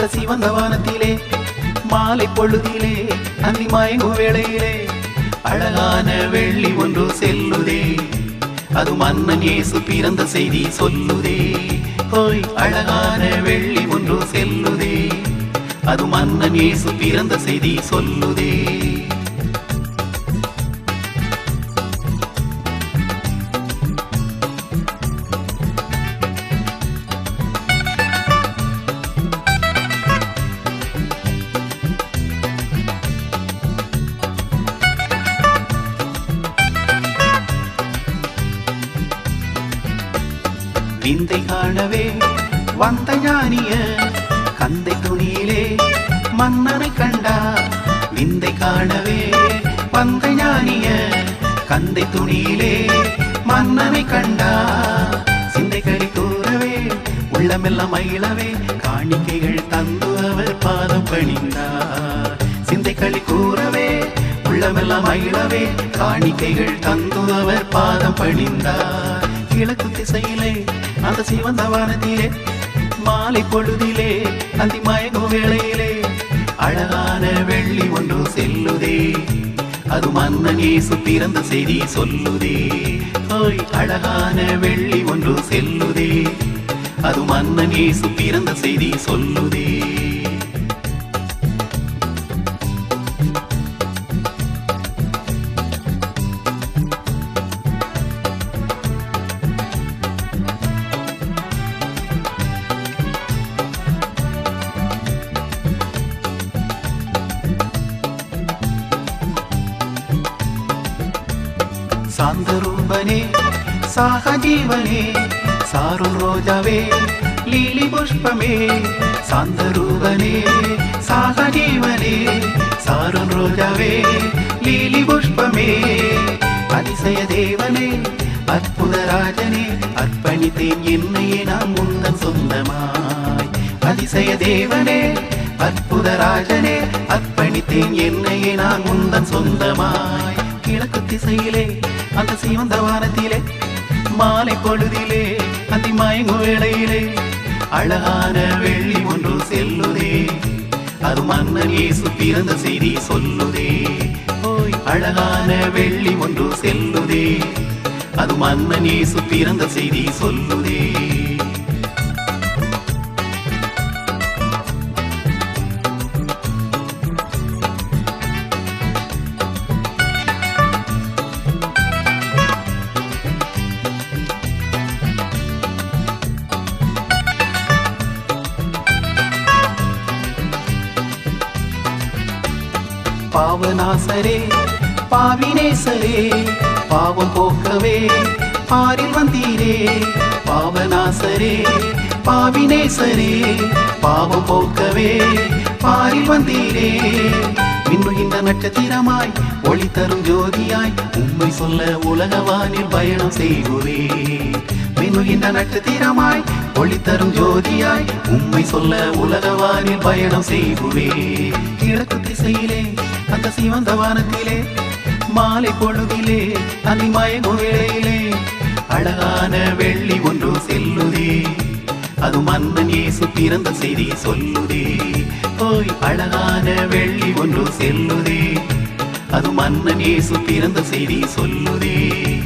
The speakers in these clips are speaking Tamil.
கிழக்கு திசையிலே அந்த சிவந்த வானத்திலே மாலை பொழுதிலே அந்தி மயங்கும் வேளையிலே அழகான வெள்ளி ஒன்று செல்லுதே. அது மன்னன் இயேசு பிறந்த செய்தி சொல்லுதே. ஹோய் அழகான வெள்ளி ஒன்று செல்லுதே. அது மன்னன் இயேசு பிறந்த செய்தி சொல்லுதே. விந்தை காணவே வந்த ஞானிய கந்தை துணியிலே மன்னனை கண்டா. விந்தை காணவே வந்த ஞானிய கந்தை துணியிலே மன்னனை கண்டா. சிந்தை சிந்தைகளை கூறவே உள்ளமெல்லாம் மகிழவே காணிக்கைகள் தந்து அவர் பாதம் பணிந்தார். சிந்தைகளை கூறவே உள்ளமெல்லாம் மகிழவே காணிக்கைகள் தந்து அவர் பாதம் பணிந்தார். கிழக்கு திசையிலே அந்த சிவந்த வானத்திலே மாலை பொழுதிலே அந்தி மயங்கும் வேளையிலே அழகான வெள்ளி ஒன்று செல்லுதே. அது மன்னன் இயேசு பிறந்த செய்தி சொல்லுதே. ஹோய் அழகான வெள்ளி ஒன்று செல்லுதே. அது மன்னன் இயேசு பிறந்த செய்தி சொல்லுதே. സാഹജീവനേ സാറും രോജാവേ ലീലി പുഷ്പമേ സാന്തരൂപനേ സാഹജീവനേ സാറും രോജാവേ ലീലി പുഷ്പമേ அதிசயதேவனே அற்புதராஜனே அர்ப்பணித்தேன் என்னையே நாம் உந்தன் சொந்தமாய். அதிசயதேவனே அற்புதராஜனே அர்ப்பணித்தேன் என்னையே நான் உந்தன் சொந்தமாய். கிழக்கு திசையிலே அந்த சிவந்த வானத்திலே மாலை பொழுதிலே அதி மயங்கும் வேளையிலே அழகான வெள்ளி ஒன்று செல்லுதே. அது மன்னன் இயேசு பிறந்த செய்தி சொல்லுதே. ஓய் அழகான வெள்ளி ஒன்று செல்லுதே. அது மன்னன் இயேசு பிறந்த செய்தி சொல்லுதே. பாவநாசரே பாவினேசரே பாவம் போக்கவே பாரில் வந்தீரே. பாவநாசரே பாவினேசரே பாவம் போக்கவே பாரில் வந்தீரே. மின்னுகின்ற நட்சத்திரமாய் ஒளி தரும் ஜோதியாய் உண்மை சொல்ல உலகவானில் பயணம் செய்குவே மின்னுகின்ற நட்சத்திரமாய் ஒளி தரும் ஜோதியாய் உண்மை சொல்ல உலகவானில் பயணம் செய்குவே கிழக்கு திசையிலே அந்த சிவந்த வானத்திலே மாலை பொழுதிலே அதி மயங்கும் வேளையிலே அழகான வெள்ளி ஒன்று செல்லுதே. அது மன்னன் இயேசு பிறந்த செய்தி சொல்லுதே. போய் அழகான வெள்ளி ஒன்று செல்லுதே. அது மன்னன் இயேசு பிறந்த செய்தி சொல்லுதே.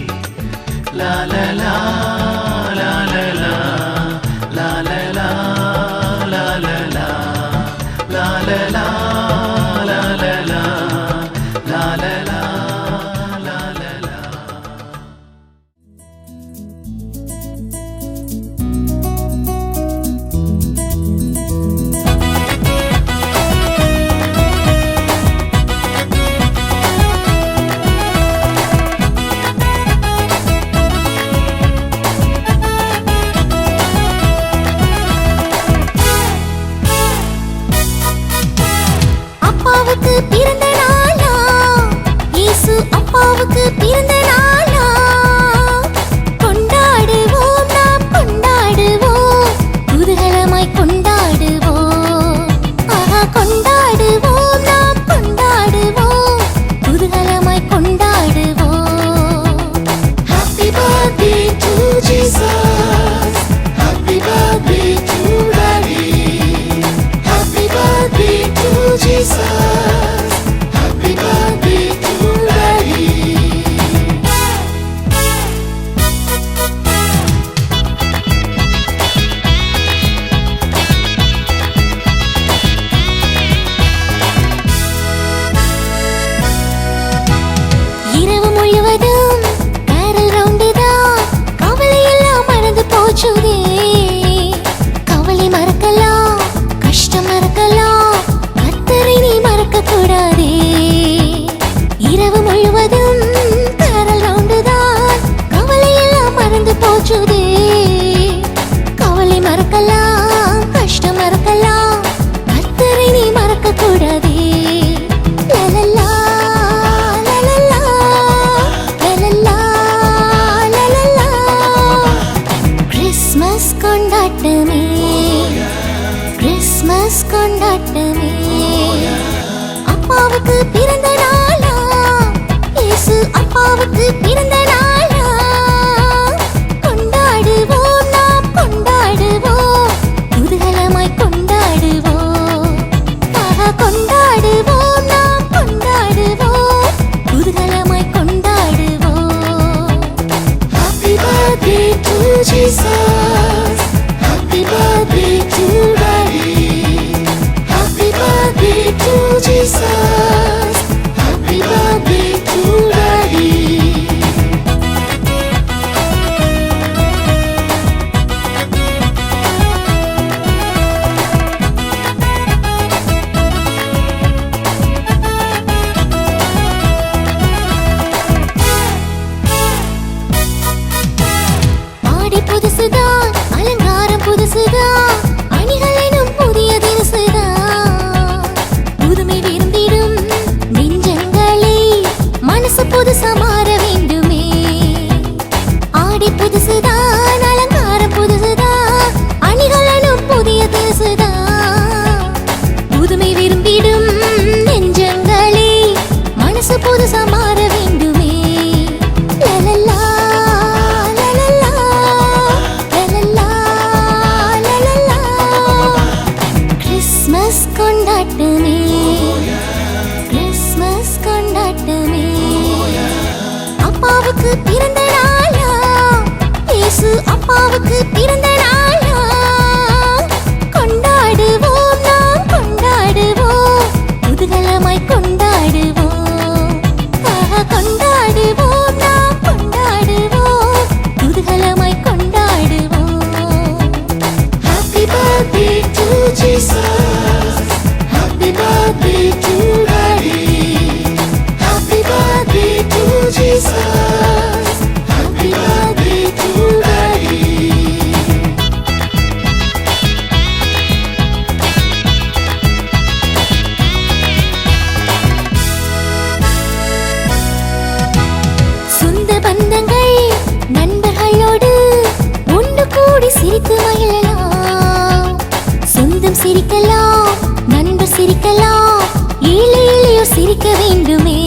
அப்பாவுக்கு பிறந்த சிரித்து மகிழலாம். சொந்தம் சிரிக்கலாம் நண்பர் சிரிக்கலாம் ஏழை ஏழையோ சிரிக்க வேண்டுமே.